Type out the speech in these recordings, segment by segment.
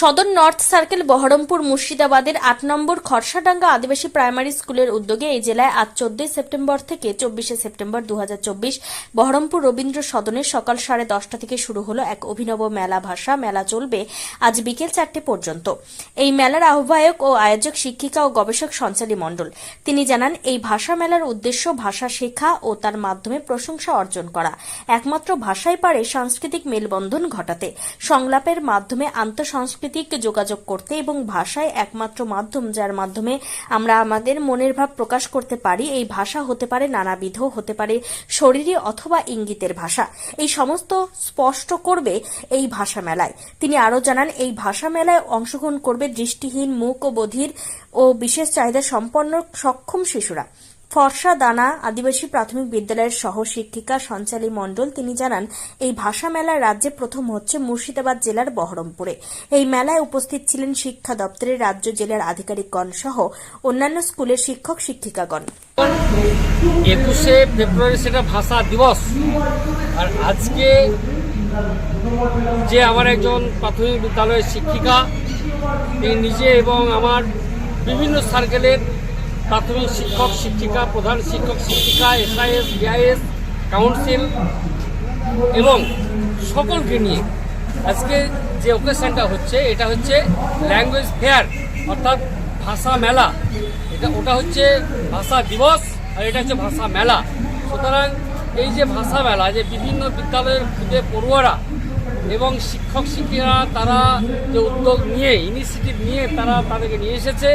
সদর north circle Baharampur মুর্শিদাবাদের আট নম্বর খরসাডাঙ্গা আদিবাসী প্রাইমারি স্কুলের উদ্যোগে এই জেলায় আজ চোদ্দই সেপ্টেম্বর থেকে চব্বিশে সেপ্টেম্বর দু হাজার চব্বিশ বহরমপুর রবীন্দ্র সদনে সকাল সাড়ে দশটা থেকে শুরু হলো এক অভিনব মেলা ভাষা। মেলা চলবে আজ বিকেল চারটে পর্যন্ত। এই মেলার আহ্বায়ক ও আয়োজক শিক্ষিকা ও গবেষক সঞ্চালী মণ্ডল। তিনি জানান, এই ভাষা মেলার উদ্দেশ্য ভাষা শেখা ও তার মাধ্যমে প্রশংসা অর্জন করা। একমাত্র ভাষাই পারে সাংস্কৃতিক মেলবন্ধন ঘটাতে। সংলাপের মাধ্যমে আন্তঃসাংস্কৃতিক যোগাযোগ করতে এবং ভাষায় একমাত্র মাধ্যম যার মাধ্যমে আমরা আমাদের মনের ভাব প্রকাশ করতে পারি, এই ভাষা হতে পারে নানাবিধ, হতে পারে শরীরী অথবা ইঙ্গিতের ভাষা। এই সমস্ত স্পষ্ট করবে এই ভাষা মেলায় তিনি আরও জানান, এই ভাষা মেলায় অংশগ্রহণ করবে দৃষ্টিহীন মুক ও বধির ও বিশেষ চাহিদা সম্পন্ন সক্ষম শিশুরা। ফর্সা দানা আদিবাসী প্রাথমিক বিদ্যালয়ের সহ শিক্ষিকা সঞ্চালী মণ্ডল তিনি জানান, এই ভাষা মেলা রাজ্যে প্রথম হচ্ছে মুর্শিদাবাদ জেলার বহরমপুরে। এই মেলায় উপস্থিত ছিলেন শিক্ষা দপ্তরের রাজ্য জেলার আধিকারিকগণ সহ অন্যান্য স্কুলের শিক্ষক শিক্ষিকাগণ। একুশে ফেব্রুয়ারি সেটা ভাষা দিবস। আর আজকে যে আমার একজন প্রাথমিক বিদ্যালয়ের শিক্ষিকা, তিনি নিজে এবং আমার বিভিন্ন সার্কেলের প্রাথমিক শিক্ষক শিক্ষিকা, প্রধান শিক্ষক শিক্ষিকা এসআইএস বিআইএস কাউন্সিল এবং সকলকে নিয়ে আজকে যে ওকেশনটা হচ্ছে, এটা হচ্ছে ল্যাঙ্গুয়েজ ফেয়ার অর্থাৎ ভাষা মেলা। এটা, ওটা হচ্ছে ভাষা দিবস আর এটা হচ্ছে ভাষা মেলা। সুতরাং এই যে ভাষা মেলা, যে বিভিন্ন বিদ্যালয়ের খুদে পড়ুয়ারা এবং শিক্ষক শিক্ষিকা তারা যে উদ্যোগ নিয়ে ইনিশিয়েটিভ নিয়ে তারা তাদেরকে নিয়ে এসেছে,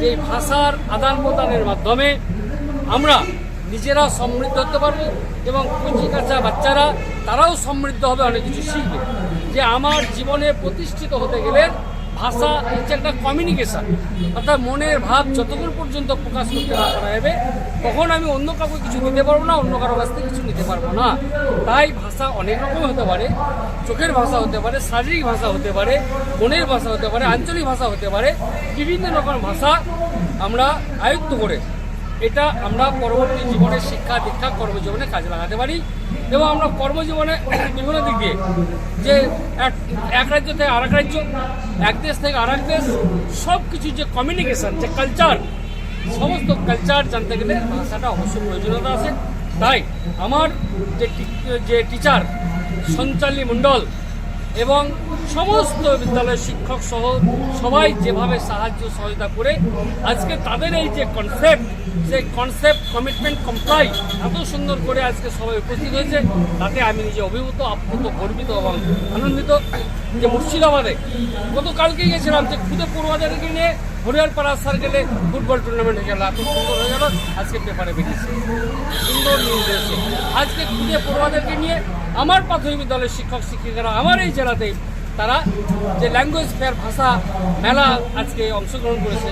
যে ভাষার আদান প্রদানের মাধ্যমে আমরা নিজেরা সমৃদ্ধ হতে পারব এবং কুচি কাঁচা বাচ্চারা তারাও সমৃদ্ধ হবে, অনেক কিছু শিখবে। যে আমার জীবনে প্রতিষ্ঠিত হতে গেলে ভাষা হচ্ছে একটা কমিউনিকেশান অর্থাৎ মনের ভাব যতক্ষণ পর্যন্ত প্রকাশ করতে না করা যাবে, তখন আমি অন্য কাউকে কিছু নিতে পারব না, অন্য কারও কাছ থেকে কিছু নিতে পারব না। তাই ভাষা অনেক রকম হতে পারে, চোখের ভাষা হতে পারে, শারীরিক ভাষা হতে পারে, মনের ভাষা হতে পারে, আঞ্চলিক ভাষা হতে পারে, বিভিন্ন রকম ভাষা আমরা আয়ত্ত করে এটা আমরা পরবর্তী জীবনে শিক্ষা দীক্ষা কর্মজীবনে কাজে লাগাতে পারি এবং আমরা কর্মজীবনে বিভিন্ন দিক দিয়ে যে এক রাজ্য থেকে আরেক রাজ্য, এক দেশ থেকে আরেক দেশ সব কিছু যে কমিউনিকেশন যে কালচার সমস্ত কালচার জানতে গেলে ভাষাটা অবশ্যই প্রয়োজনীয়তা আছে। তাই আমার যে যে টিচার সঞ্চালী মণ্ডল এবং সমস্ত বিদ্যালয়ের শিক্ষক সহ সবাই যেভাবে সাহায্য সহযোগিতা করে, আজকে তাদের এই যে কনসেপ্ট সেই কনসেপ্ট কমিটমেন্ট কমপ্লাই এত সুন্দর করে আজকে সবাই উপস্থিত হয়েছে, তাতে আমি নিজে অভিভূত, আপ্লুত, গর্বিত এবং আনন্দিত যে মুর্শিদাবাদে গতকালকে গেছিলাম যে খুদে পড়ুয়াদেরকে নিয়ে হরিয়ারপাড়া সার্কেলে ফুটবল টুর্নামেন্ট হয়ে গেল, এত সুন্দর হয়ে গেল আজকে পেপারে বেরিয়েছে। সুন্দর নিউজ হয়েছে আজকে খুঁজে পড়ুয়াদেরকে নিয়ে আমার প্রাথমিক দলের শিক্ষক, শিক্ষিকারা আমার এই জেলাতেই তারা যে ল্যাঙ্গুয়েজ ফেয়ার ভাষা মেলা আজকে অংশগ্রহণ করেছে।